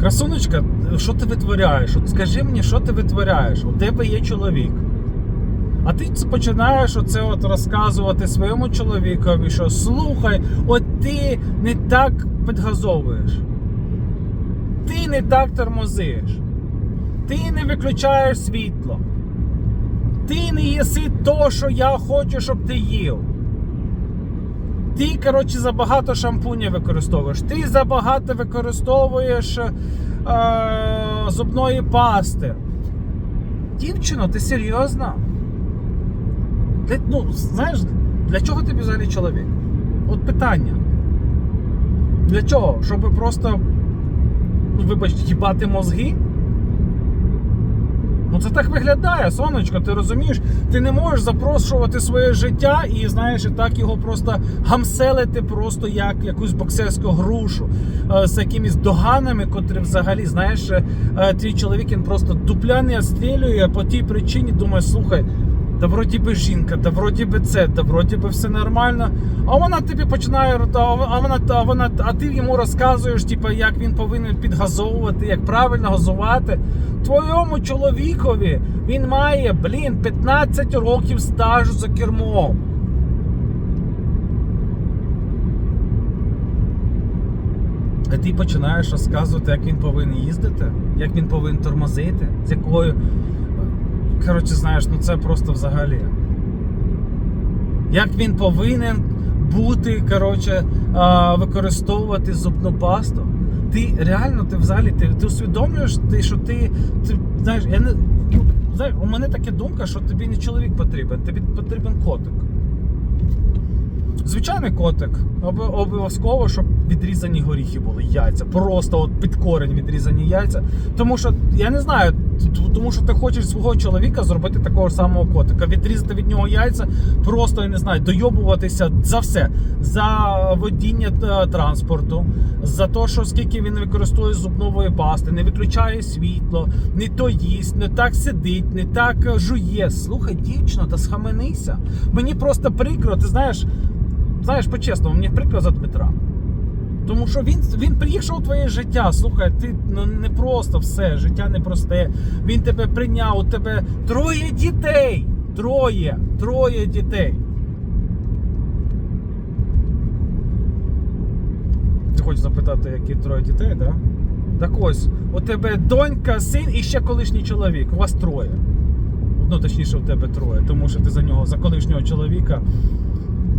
Красуночка, що ти витворяєш? От скажи мені, що ти витворяєш? У тебе є чоловік. А ти починаєш оце от розказувати своєму чоловікові, що слухай, от ти не так підгазовуєш. Ти не так тормозиш. Ти не виключаєш світло. Ти не їси то, що я хочу, щоб ти їв. Ти, коротше, забагато шампуня використовуєш. Ти забагато використовуєш е, зубної пасти. Дівчино, ти серйозно? Для, ну, знаєш, для чого тобі взагалі чоловік? От питання. Для чого? Щоб просто, ну, вибачте, їбати мозги? Ну це так виглядає, сонечко, ти розумієш? Ти не можеш запрошувати своє життя і знаєш, і так його просто гамселити просто як якусь боксерську грушу е, з якимись доганами, котрі взагалі, знаєш, е, е, твій чоловік він просто дупляний стрілює по тій причині, думає, слухай. Та вроді би жінка, та вроді би це, та вроді би все нормально. А вона тобі починає а вона, а вона, а ти йому розказуєш, типу, як він повинен підгазовувати, як правильно газувати. Твоєму чоловікові він має, блін, 15 років стажу за кермом. А ти починаєш розказувати, як він повинен їздити, як він повинен тормозити, з якою. Коротше, знаєш, ну це просто взагалі. Як він повинен бути, коротше, використовувати зубну пасту. Ти реально, ти взагалі ти, ти усвідомлюєш, ти, що ти, ти знаєш, я не. ну, Знаєш, у мене така думка, що тобі не чоловік потрібен, тобі потрібен котик. Звичайний котик. Об- Обов'язково, щоб відрізані горіхи були яйця. Просто от під корень відрізані яйця. Тому що я не знаю, тому що ти хочеш свого чоловіка зробити такого самого котика, відрізати від нього яйця, просто я не знаю, дойобуватися за все. За водіння е, транспорту, за те, що скільки він використовує зубнової пасти, не виключає світло, не то їсть, не так сидить, не так е, жує. Слухай, дівчино, та схаменися. Мені просто прикро, ти знаєш. Знаєш, по-чесному, мені прикро за Дмитра. Тому що він, він приїхав у твоє життя. Слухай, ти ну, не просто все, життя непросте. Він тебе прийняв, у тебе троє дітей. Троє, троє дітей. Ти хочеш запитати, які троє дітей, так? Да? Так ось, у тебе донька, син і ще колишній чоловік. У вас троє. Ну, точніше, у тебе троє, тому що ти за нього, за колишнього чоловіка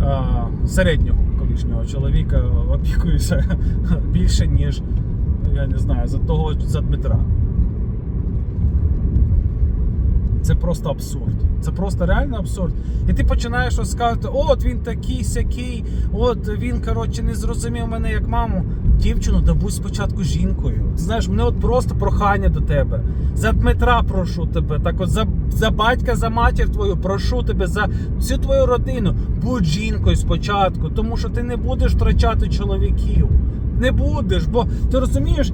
а, середнього колишнього чоловіка опікуюся більше, ніж я не знаю, за того за Дмитра. Це просто абсурд. Це просто реально абсурд. І ти починаєш розказувати, от він такий сякий, от він, коротше, не зрозумів мене як маму. Дівчину, да будь спочатку жінкою. Знаєш, мене от просто прохання до тебе. За Дмитра прошу тебе. Так от за, за батька, за матір твою, прошу тебе, за всю твою родину. Будь жінкою спочатку, тому що ти не будеш втрачати чоловіків. Не будеш, бо ти розумієш,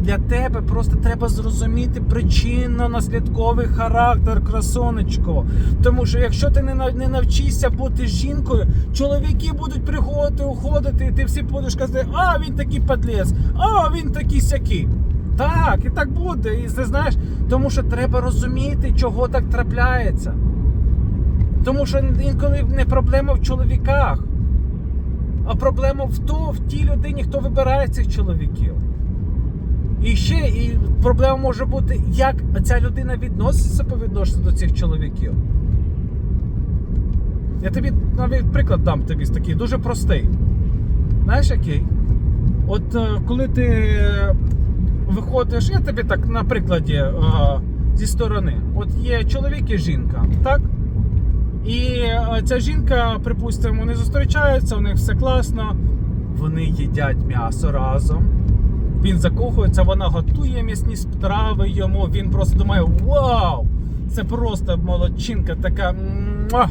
для тебе просто треба зрозуміти причинно-наслідковий характер, красонечко. Тому що якщо ти не, навчишся бути жінкою, чоловіки будуть приходити, уходити, і ти всі будеш казати, а він такий подлець, а він такий сякий. Так, і так буде. І ти знаєш, тому що треба розуміти, чого так трапляється. Тому що інколи не проблема в чоловіках, а проблема в, то, в тій людині, хто вибирає цих чоловіків. І ще і проблема може бути, як ця людина відноситься по відношенню до цих чоловіків. Я тобі навіть приклад дам тобі такий дуже простий. Знаєш який? От е, коли ти виходиш, я тобі так на прикладі е, зі сторони. От є чоловік і жінка, так? І е, ця жінка, припустимо, вони зустрічаються, у них все класно, вони їдять м'ясо разом. Він закохується, вона готує м'ясні страви йому. Він просто думає: Вау! Це просто молодчинка, така муа!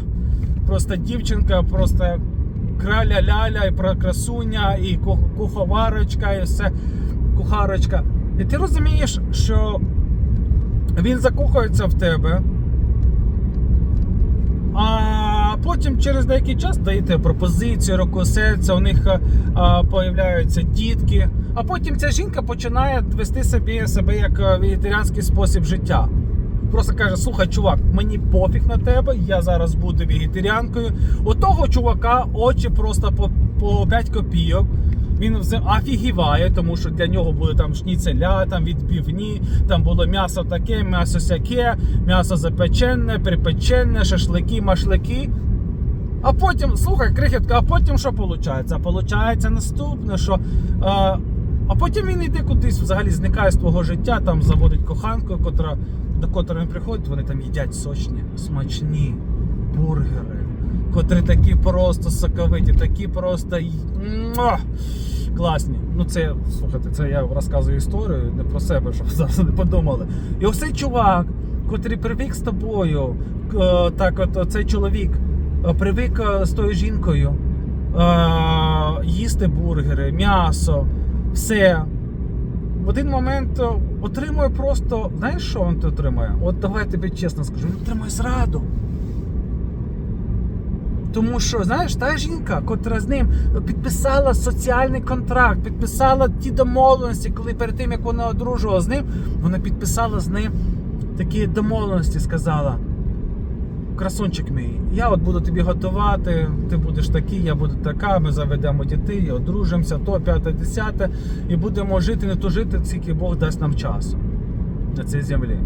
просто дівчинка, просто краля ляля, і про- красуня, і куховарочка, і все кухарочка. І ти розумієш, що він закохується в тебе. А потім через деякий час даєте пропозицію, руку серця, у них а, появляються дітки, А потім ця жінка починає вести собі себе як е, вегетаріанський спосіб життя. Просто каже: слухай, чувак, мені пофіг на тебе, я зараз буду вегетаріанкою. У того чувака очі просто по 5 копійок. Він офігіває, тому що для нього були там шніцеля, там відбивні, там було м'ясо таке, м'ясо сяке, м'ясо запечене, припечене, шашлики, машлики. А потім, слухай, крихітка, а потім що виходить? А виходить наступне, що. Е, а потім він йде кудись, взагалі зникає з твого життя, там заводить коханку, котра, до котрої він приходить, вони там їдять сочні, смачні бургери, котрі такі просто соковиті, такі просто класні. Ну це, слухайте, це я розказую історію, не про себе, щоб зараз не подумали. І ось цей чувак, котрий привик з тобою, так от цей чоловік е, привик е, з тою жінкою е, їсти бургери, м'ясо, все. В один момент е, отримує просто. Знаєш, що він отримує? От давай я тобі чесно скажу, він отримує зраду. Тому що, знаєш, та жінка, котра з ним підписала соціальний контракт, підписала ті домовленості, коли перед тим, як вона одружувала з ним, вона підписала з ним такі домовленості, сказала. Красунчик мій, я от буду тобі готувати, ти будеш такий, я буду така, ми заведемо дітей, одружимося, то, п'яте, десяте, і будемо жити, не тужити, скільки Бог дасть нам часу на цій землі.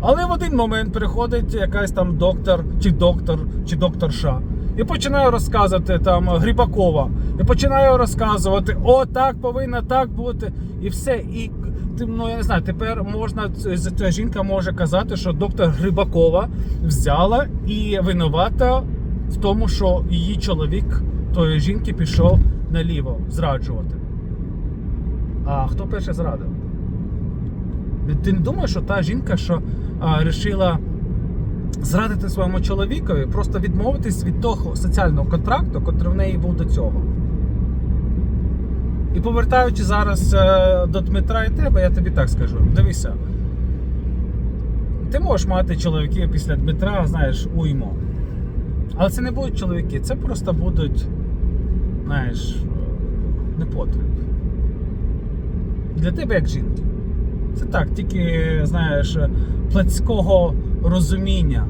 Але в один момент приходить якась там доктор, чи доктор, чи докторша, і починає розказувати там Грибакова, і починає розказувати, о, так повинно так бути, і все. І ну я не знаю, тепер можна ця жінка може казати, що доктор Грибакова взяла і винувата в тому, що її чоловік тої жінки пішов наліво зраджувати. А хто перше зрадив? Ти не думаєш, що та жінка, що а, рішила зрадити своєму чоловікові, просто відмовитись від того соціального контракту, який в неї був до цього. І повертаючи зараз е, до Дмитра і тебе, я тобі так скажу: дивися. Ти можеш мати чоловіків після Дмитра, знаєш, уймо. Але це не будуть чоловіки, це просто будуть, знаєш, непотріб. Для тебе як жінки. Це так, тільки, знаєш, плацького розуміння.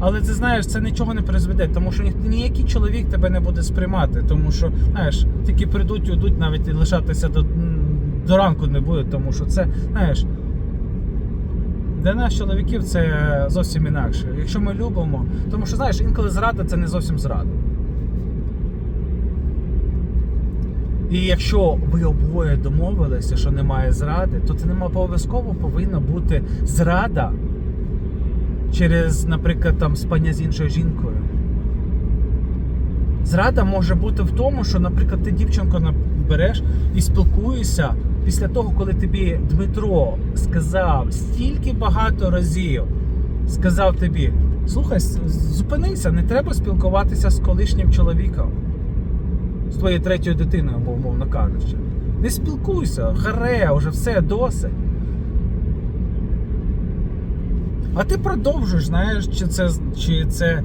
Але ти знаєш, це нічого не призведе, тому що ні- ніякий чоловік тебе не буде сприймати, тому що, знаєш, тільки прийдуть, уйдуть, навіть і лишатися до, до ранку не буде, тому що це, знаєш, для нас, чоловіків, це зовсім інакше. Якщо ми любимо, тому що знаєш, інколи зрада це не зовсім зрада. І якщо ви обоє домовилися, що немає зради, то це не обов'язково повинна бути зрада через, наприклад, там спання з іншою жінкою. Зрада може бути в тому, що, наприклад, ти дівчинку береш і спілкуєшся після того, коли тобі Дмитро сказав стільки багато разів, сказав тобі: слухай, зупинися, не треба спілкуватися з колишнім чоловіком з твоєю третьою дитиною, мов- мовно кажучи. Не спілкуйся, харе, вже все досить. А ти продовжуєш, знаєш, чи це, чи це е,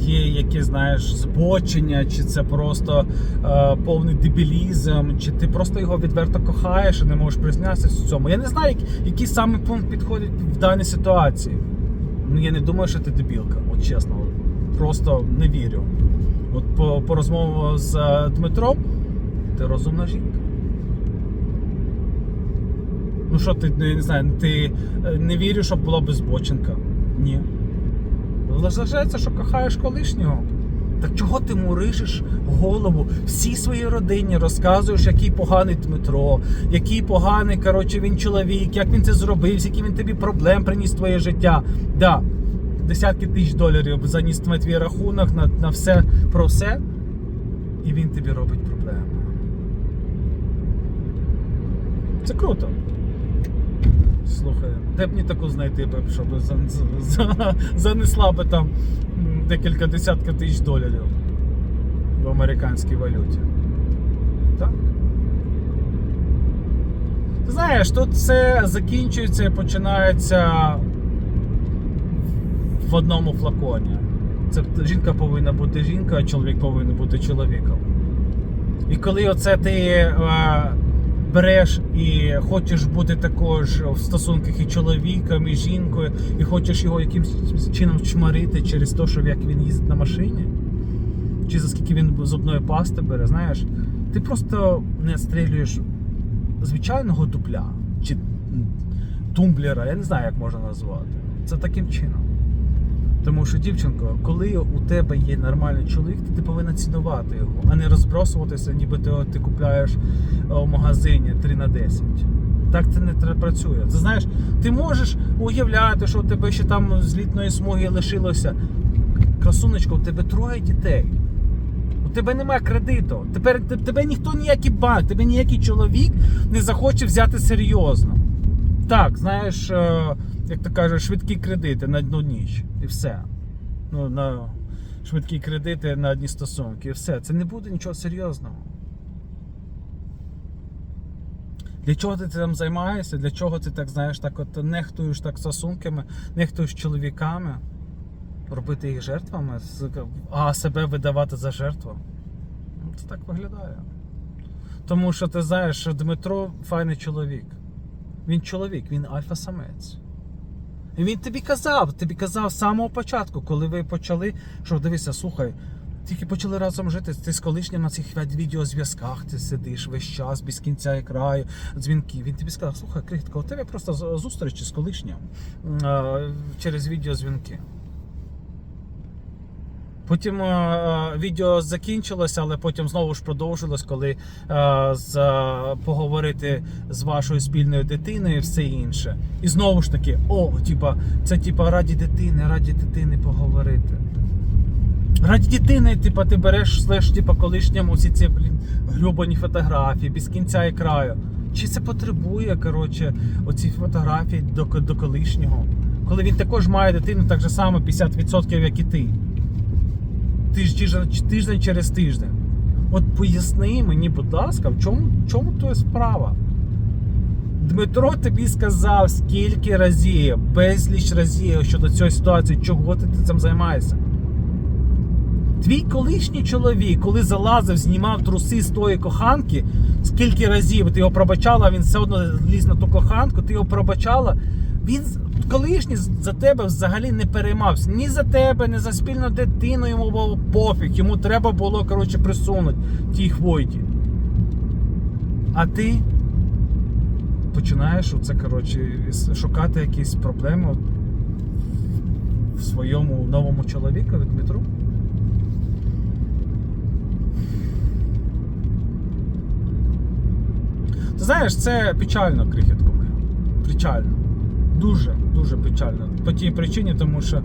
є якесь, знаєш, збочення, чи це просто е, повний дебілізм, чи ти просто його відверто кохаєш і не можеш признатися в цьому. Я не знаю, як- який саме пункт підходить в даній ситуації. Ну, я не думаю, що ти дебілка, от чесно. Просто не вірю. От по, по розмову з е, Дмитром, ти розумна жінка. Ну що, ти не, знаю, ти е, не віриш, щоб була безбоченка? Ні. Вважається, що кохаєш колишнього. Так чого ти мурижиш голову всій своїй родині, розказуєш, який поганий Дмитро, який поганий коротше, він чоловік, як він це зробив, які він тобі проблем приніс в твоє життя. Да, десятки тисяч доларів заніс на твій рахунок на, на все про все, і він тобі робить проблеми. Це круто. Слухай, де б мені таку знайти, б, щоб за, за, за, занесла би там декілька десятків тисяч доларів в американській валюті. Так? Ти знаєш, тут все закінчується і починається в одному флаконі. Це жінка повинна бути жінкою, а чоловік повинен бути чоловіком. І коли оце ти е, береш і хочеш бути також в стосунках і чоловіком, і жінкою, і хочеш його якимось чином чмарити через те, що як він їздить на машині, чи за скільки він зубної пасти бере, знаєш, ти просто не стрілюєш звичайного дупля чи тумблера, я не знаю, як можна назвати. Це таким чином. Тому що, дівчинко, коли у тебе є нормальний чоловік, то ти повинна цінувати його, а не розбросуватися, ніби ти, ти купляєш е, в магазині 3 на 10. Так це не працює. Ти знаєш, ти можеш уявляти, що у тебе ще там з літної смуги лишилося. Красунечко, у тебе троє дітей. У тебе немає кредиту. Тепер те- тебе ніхто ніякий банк, тебе ніякий чоловік не захоче взяти серйозно. Так, знаєш, е, як то кажуть, швидкі кредити на одну ніч. І все. Ну, на швидкі кредити на одні стосунки. І все. Це не буде нічого серйозного. Для чого ти цим займаєшся? Для чого ти так знаєш, так от нехтуєш так стосунками, нехтуєш чоловіками, робити їх жертвами, а себе видавати за жертву? Ну, Це так виглядає. Тому що ти знаєш, що Дмитро файний чоловік. Він чоловік, він альфа-самець. Він тобі казав, тобі казав з самого початку, коли ви почали, що дивися, слухай, тільки почали разом жити, ти з колишнім на цих відеозв'язках, ти сидиш весь час, без кінця і краю, дзвінки. Він тобі сказав, слухай, крихітка, у тебе просто зустрічі з колишнім через відеозвінки. Потім е, відео закінчилося, але потім знову ж продовжилось, коли е, з, поговорити з вашою спільною дитиною і все інше. І знову ж таки, о, типа, це типа раді дитини, раді дитини поговорити. Раді дитини, типа, ти береш слеш, типа, колишньому всі ці блін, грюбані фотографії, без кінця і краю. Чи це потребує, коротше, оці фотографії до, до колишнього? Коли він також має дитину так же само 50%, як і ти тиждень, тиждень через тиждень. От поясни мені, будь ласка, в чому, чому то справа? Дмитро тобі сказав скільки разів, безліч разів щодо цієї ситуації, чого ти цим займаєшся. Твій колишній чоловік, коли залазив, знімав труси з тої коханки, скільки разів ти його пробачала, він все одно ліз на ту коханку, ти його пробачала. Він колишній за тебе взагалі не переймався. Ні за тебе, ні за спільну дитину йому було пофіг. Йому треба було коротше, присунути тій хвойті. А ти починаєш оце, коротше, шукати якісь проблеми в своєму новому чоловікові Дмитру. Ти знаєш, це печально, крихітко. Печально. Дуже, дуже печально. По тій причині, тому що е-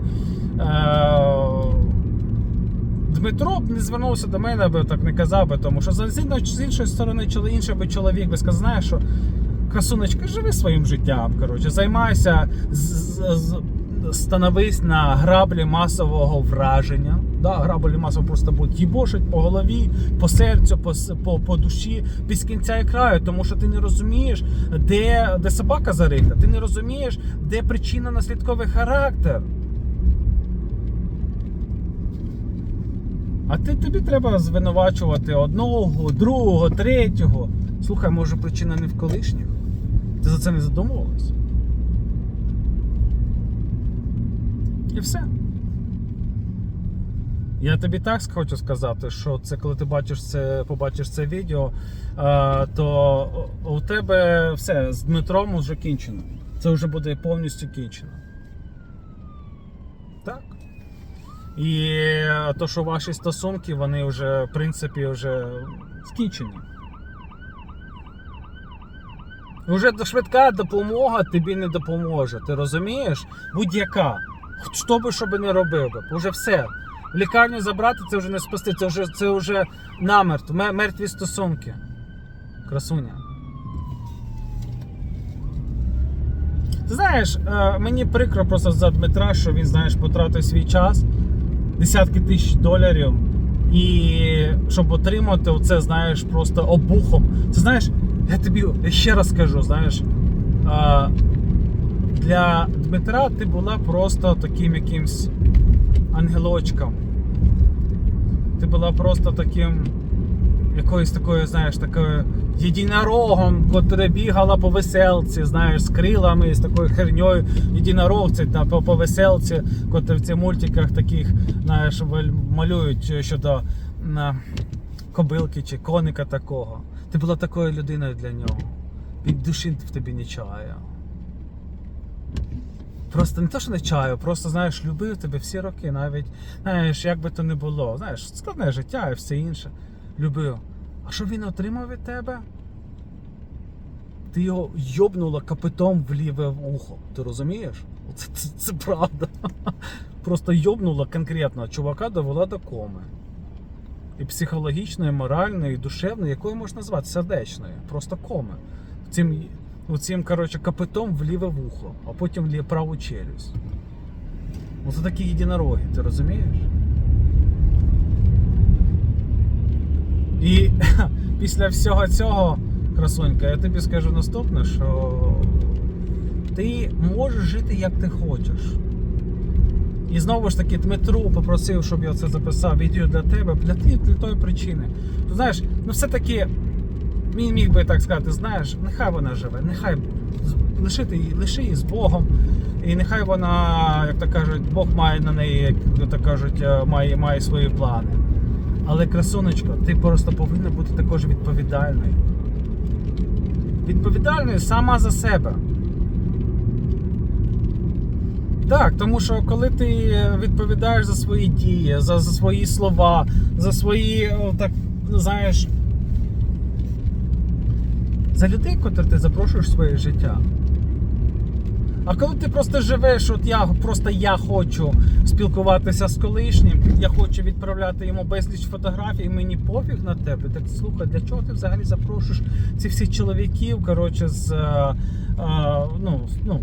Дмитро б не звернувся до мене, би так не казав би, тому що з, іншої- сторони, інший би чоловік би сказав, знаєш, що красунечка, живи своїм життям. Коротше, займайся, з, з, з- становись на граблі масового враження. Да, граблі масово просто будуть їбошить по голові, по серцю, по, по, по душі, без кінця і краю, тому що ти не розумієш, де, де собака зарита, ти не розумієш, де причина наслідковий характер. А ти, тобі треба звинувачувати одного, другого, третього. Слухай, може причина не в колишніх? Ти за це не задумувалась? І все. Я тобі так хочу сказати, що це коли ти бачиш це, побачиш це відео, е, то у тебе все з Дмитром вже кінчено. Це вже буде повністю кінчено. Так. І е, то, що ваші стосунки, вони вже, в принципі, вже скінчені. Уже швидка допомога тобі не допоможе. Ти розумієш? Будь-яка. Що би що би не робив би. Уже все. Лікарню забрати це вже не спасти, це вже, це вже намертв, мертві стосунки. Красуня. Знаєш, е, мені прикро просто за Дмитра, що він, знаєш, потратив свій час, десятки тисяч доларів, і щоб отримати оце, знаєш, просто обухом. Ти знаєш, я тобі ще раз скажу, знаєш, е, для Дмитра ти була просто таким якимсь ангелочком. Ти була просто таким якоюсь такою, знаєш, такою єдинорогом, котра бігала по веселці, знаєш, з крилами, з такою херньою. Єдинорог це по, по веселці, котрі в цих мультиках таких, знаєш, малюють щодо на, кобилки чи коника такого. Ти була такою людиною для нього. Він душі в тобі не. Просто не те, що не чаю, просто знаєш, любив тебе всі роки, навіть знаєш, як би то не було. Знаєш, складне життя і все інше. Любив. А що він отримав від тебе? Ти його йобнула капитом в ліве ухо. Ти розумієш? Це, це, це правда. Просто йобнула конкретно чувака довела до коми. І психологічної, і моральної, і душевної, якою можна назвати сердечної, просто коми. Цим, цим коротше, капитом в ліве вухо, а потім в праву челюсть. Оце такі єдинороги, ти розумієш? І після всього цього, красунька, я тобі скажу наступне, що ти можеш жити як ти хочеш. І знову ж таки, Дмитру попросив, щоб я це записав відео для тебе, для, ті- для причини. Ти знаєш, ну все-таки він міг би так сказати, знаєш, нехай вона живе, нехай лишити її, лиши її з Богом. І нехай вона, як то кажуть, Бог має на неї, як то кажуть, е, має, має свої плани. Але красунечко, ти просто повинна бути також відповідальною. Відповідальною сама за себе. Так, тому що коли ти відповідаєш за свої дії, за, за свої слова, за свої, так, знаєш, за людей, котрих ти запрошуєш в своє життя. А коли ти просто живеш, от я просто я хочу спілкуватися з колишнім, я хочу відправляти йому безліч фотографій, мені пофіг на тебе. Так слухай, для чого ти взагалі запрошуєш цих всіх чоловіків, коротше, з е, е, ну, ну,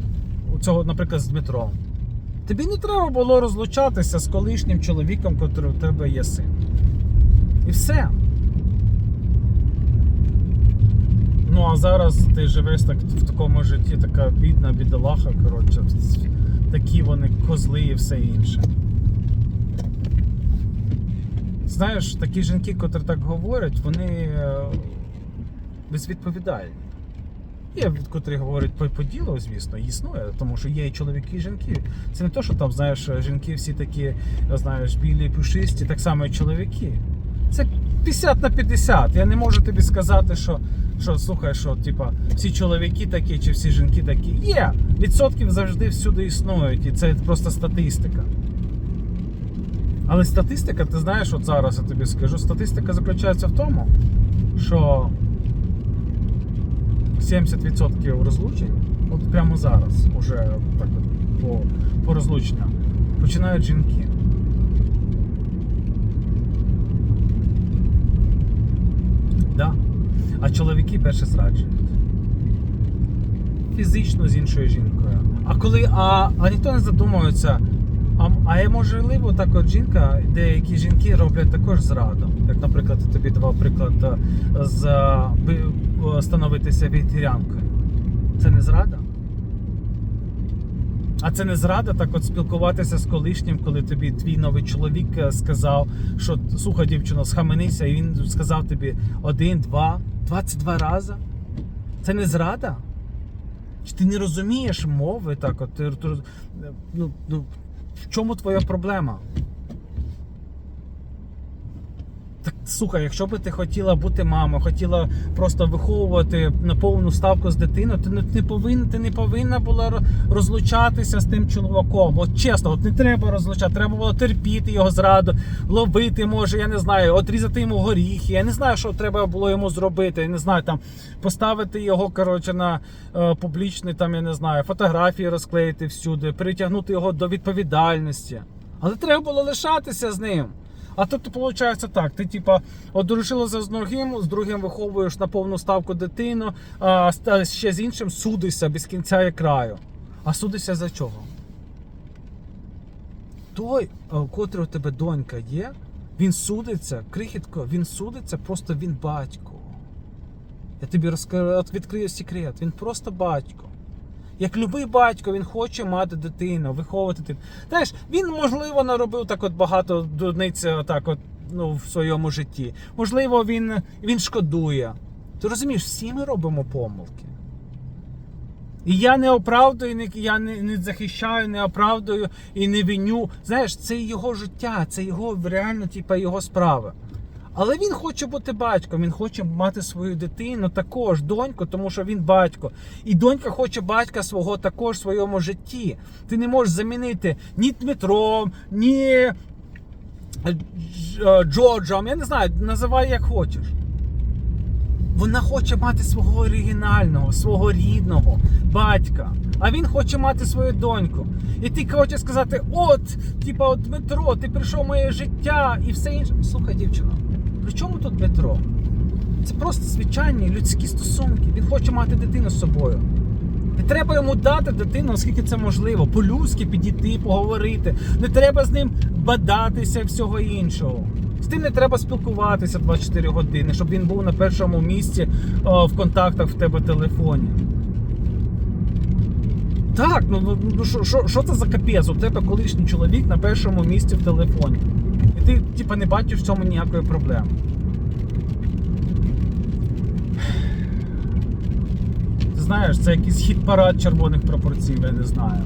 цього, наприклад, з Дмитром. Тобі не треба було розлучатися з колишнім чоловіком, котрий у тебе є син. І все. Ну а зараз ти живеш так в такому житті, така бідна бідолаха, коротше, такі вони козли і все інше. Знаєш, такі жінки, котрі так говорять, вони е, безвідповідальні. Є, котрі говорять по, по ділу, звісно, існує, тому що є і чоловіки, і жінки. Це не то, що там, знаєш, жінки всі такі, знаєш, білі, пушисті, так само і чоловіки. Це 50 на 50. Я не можу тобі сказати, що, що слухай, що типа, всі чоловіки такі чи всі жінки такі. Є! Відсотків завжди всюди існують, і це просто статистика. Але статистика, ти знаєш, от зараз я тобі скажу, статистика заключається в тому, що 70% розлучень, от прямо зараз, уже так по, по розлученням, починають жінки. Да. А чоловіки перше зраджують. Фізично з іншою жінкою. А коли. А, а ніхто не задумується. А, а є можливо так от жінка, деякі жінки роблять також зраду. Як, наприклад, тобі давав приклад з е, е, становитися вегетаріанкою. Це не зрада? А це не зрада, так от спілкуватися з колишнім, коли тобі твій новий чоловік е, сказав, що слухай, дівчино, схаменися, і він сказав тобі один, два, 22 рази. Це не зрада? Чи ти не розумієш мови так? От, ти, ну, ну, в чому твоя проблема? Слухай, якщо би ти хотіла бути мамою, хотіла просто виховувати на повну ставку з дитиною, ти не повинна, ти не повинна була розлучатися з тим чоловіком. От чесно, от не треба розлучати, треба було терпіти його зраду, ловити, може, я не знаю, отрізати йому горіхи. Я не знаю, що треба було йому зробити. Я не знаю, там поставити його коротше на е, публічний, там я не знаю, фотографії розклеїти всюди, притягнути його до відповідальності. Але треба було лишатися з ним. А тут виходить так: ти типа одружилася з другим, з другим виховуєш на повну ставку дитину, а ще з іншим судишся без кінця і краю. А судишся за чого? Той, у котрий у тебе донька є, він судиться, крихітко, він судиться, просто він батько. Я тобі розкажу, відкрию секрет. Він просто батько. Як любий батько, він хоче мати дитину, виховувати дитину. Знаєш, він, можливо, наробив так от багато дурниць так от, ну, в своєму житті. Можливо, він, він шкодує. Ти розумієш, всі ми робимо помилки. І я не оправдую, я не, не захищаю, не оправдую і не виню. Знаєш, це його життя, це його реально, типа, його справа. Але він хоче бути батьком, він хоче мати свою дитину також, доньку, тому що він батько. І донька хоче батька свого також в своєму житті. Ти не можеш замінити ні Дмитром, ні е, е, Джорджем. Я не знаю, називай як хочеш. Вона хоче мати свого оригінального, свого рідного батька. А він хоче мати свою доньку. І ти хочеш сказати: от, типа, от Дмитро, ти прийшов в моє життя і все інше. Слухай, дівчина, при чому тут Дмитро? Це просто звичайні людські стосунки. Він хоче мати дитину з собою. І треба йому дати дитину, наскільки це можливо. По-людськи підійти, поговорити. Не треба з ним бадатися всього іншого. З тим не треба спілкуватися 24 години, щоб він був на першому місці о, в контактах в тебе телефоні. Так, ну ну, ну що- що це за капець? У тебе колишній чоловік на першому місці в телефоні. І ти, типа, не бачиш в цьому ніякої проблеми. Ти знаєш, це якийсь хід парад червоних пропорцій, я не знаю.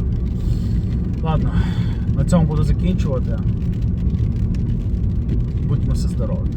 Ладно, на цьому буду закінчувати. Будьмо все здорові.